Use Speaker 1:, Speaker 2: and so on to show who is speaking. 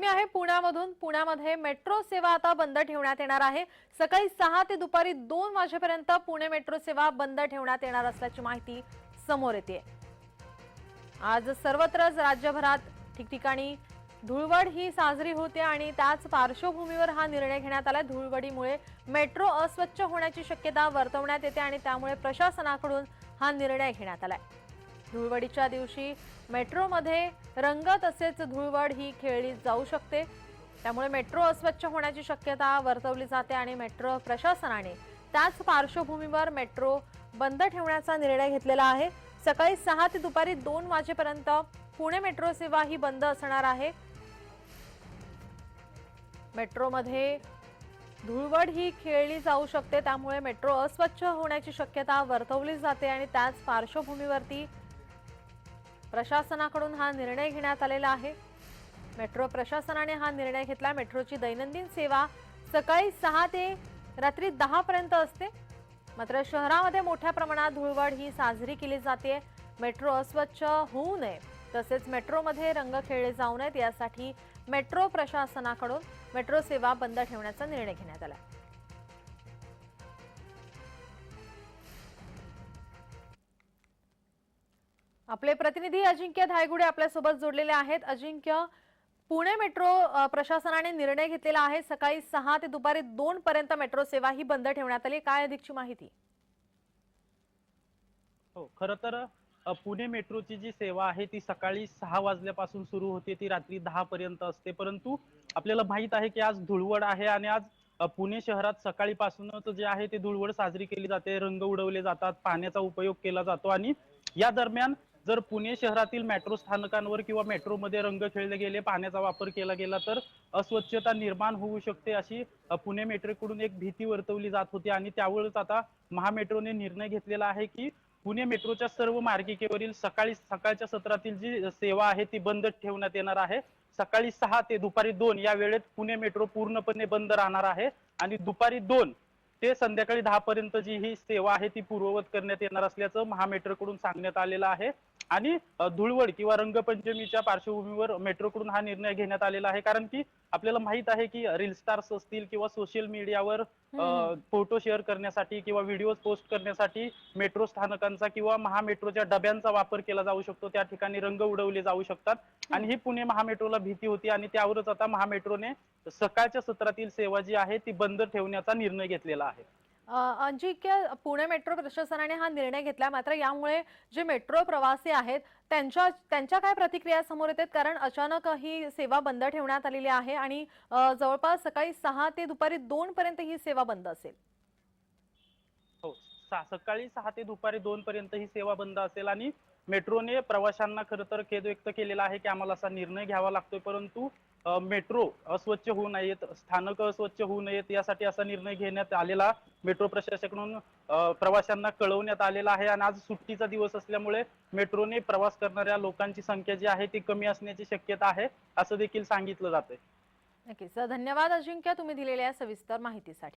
Speaker 1: मी आहे पुण्यामधून. पुण्यामध्ये मेट्रो सेवा आता बंद ठेवण्यात येणार आहे. सकाळी सहा ते दुपारी दोन वाजेपर्यंत पुणे मेट्रो सेवा बंद ठेवण्यात येणार असल्याची माहिती समोर येते. आज सर्वत्रच राज्यभरात ठिकठिकाणी धुळवड ही साजरी होते आणि त्याच पार्श्वभूमीवर हा निर्णय घेण्यात आला. धुळवडीमुळे मेट्रो अस्वच्छ होण्याची शक्यता वर्तवण्यात येते आणि त्यामुळे प्रशासनाकडून हा निर्णय घेण्यात आलाय. धुळवडीच्या दिवशी मेट्रोमध्ये रंग तसेच धुळवड ही खेळली जाऊ शकते. त्यामुळे मेट्रो अस्वच्छ होण्याची शक्यता वर्तवली जाते आणि मेट्रो प्रशासनाने त्याच पार्श्वभूमीवर मेट्रो बंद ठेवण्याचा निर्णय घेतलेला आहे. सकाळी सहा ते दुपारी दोन वाजेपर्यंत पुणे मेट्रो सेवा ही बंद असणार आहे. मेट्रोमध्ये धुळवड ही खेळली जाऊ शकते त्यामुळे मेट्रो अस्वच्छ होण्याची शक्यता वर्तवली जाते आणि त्याच पार्श्वभूमीवरती प्रशासनाकडून हा निर्णय घेण्यात आलेला आहे. मेट्रो प्रशासनाने हा निर्णय घेतला. मेट्रोची दैनंदिन सेवा सकाळी सहा ते रात्री दहा पर्यंत असते. मात्र शहरामध्ये मोठ्या प्रमाणात धुळवड ही साजरी केली जाते. मेट्रो अस्वच्छ होऊ नये तसेच मेट्रोमध्ये रंग खेळले जाऊ नयेत यासाठी मेट्रो प्रशासनाकडून मेट्रो सेवा बंद ठेवण्याचा निर्णय घेण्यात आला. आपले प्रतिनिधी अजिंक्य धायगुडे आपल्यासोबत जोडलेले आहेत. अजिंक्य पुणे मेट्रो प्रशासनाने निर्णय घेतलेला आहे. सकाळी सहा ते दुपारी दोन पर्यंत मेट्रो सेवा ही बंद ठेवण्यात आली. काय अधिकची माहिती?
Speaker 2: हो खर तर पुणे मेट्रोची जी सेवा आहे ती सकाळी सहा वाजल्यापासून सुरू होते. ती रात्री दहा पर्यंत असते. परंतु आपल्याला माहीत आहे की आज धुळवड आहे आणि आज पुणे शहरात सकाळीपासूनच जे आहे ते धुळवड साजरी केली जाते. रंग उडवले जातात. पाण्याचा उपयोग केला जातो. आणि या दरम्यान जर पुणे शहरातील मेट्रो स्थानकांवर किंवा मेट्रोमध्ये रंग खेळले गेले पाण्याचा वापर केला गेला तर अस्वच्छता निर्माण होऊ शकते अशी पुणे मेट्रोकडून एक भीती वर्तवली जात होती. आणि त्यावेळेस आता महामेट्रोने निर्णय घेतलेला आहे की पुणे मेट्रोच्या सर्व मार्गिकेवरील सकाळी सकाळच्या सत्रातील जी सेवा आहे ती बंद ठेवण्यात येणार आहे. सकाळी सहा ते दुपारी दोन या वेळेत पुणे मेट्रो पूर्णपणे बंद राहणार आहे. आणि दुपारी दोन ते संध्याकाळी दहा पर्यंत जी ही सेवा आहे ती पूर्ववत करण्यात येणार असल्याचं महामेट्रोकडून सांगण्यात आलेलं आहे. आणि धुळवड किंवा रंगपंचमीच्या पार्श्वभूमीवर मेट्रोकडून हा निर्णय घेण्यात आलेला आहे. कारण की आपल्याला माहीत आहे की रील स्टार्स असतील किंवा सोशल मीडियावर. फोटो शेअर करण्यासाठी किंवा व्हिडिओ पोस्ट करण्यासाठी मेट्रो स्थानकांचा किंवा महामेट्रोच्या डब्यांचा वापर केला जाऊ शकतो. त्या ठिकाणी रंग उडवले जाऊ शकतात. आणि ही पुणे महामेट्रोला भीती होती आणि त्यावरच आता महामेट्रोने सकाळच्या सत्रातील सेवा जी आहे ती बंद ठेवण्याचा निर्णय घेतलेला आहे.
Speaker 1: अजिंक्य पुणे मेट्रो प्रशासनाने हा निर्णय घेतला. मात्र यामुळे जे मेट्रो प्रवासी आहेत त्यांच्या त्यांच्या काय प्रतिक्रिया समोर येतात कारण अचानक ही सेवा बंद ठेवण्यात आलेली आहे आणि जवळपास सकाळी सहा ते दुपारी दोन पर्यंत ही सेवा बंद असेल.
Speaker 2: हो सकाळी सहा ते दुपारी दोन पर्यंत ही सेवा बंद असेल आणि मेट्रोने प्रवाशांना खरं तर खेद व्यक्त केलेला आहे की आम्हाला असा निर्णय घ्यावा लागतोय. परंतु मेट्रो अस्वच्छ होऊ नयेत स्थानक अस्वच्छ होऊ नयेत यासाठी असा निर्णय घेण्यात आलेला मेट्रो प्रशासनाकडून प्रवाशांना कळवण्यात आलेला आहे. आणि आज सुट्टीचा दिवस असल्यामुळे मेट्रोने प्रवास करणाऱ्या लोकांची संख्या जी आहे ती कमी असण्याची शक्यता आहे असं देखील सांगितलं जाते
Speaker 1: नक्कीच. धन्यवाद अजिंक्य तुम्ही दिलेल्या सविस्तर माहितीसाठी.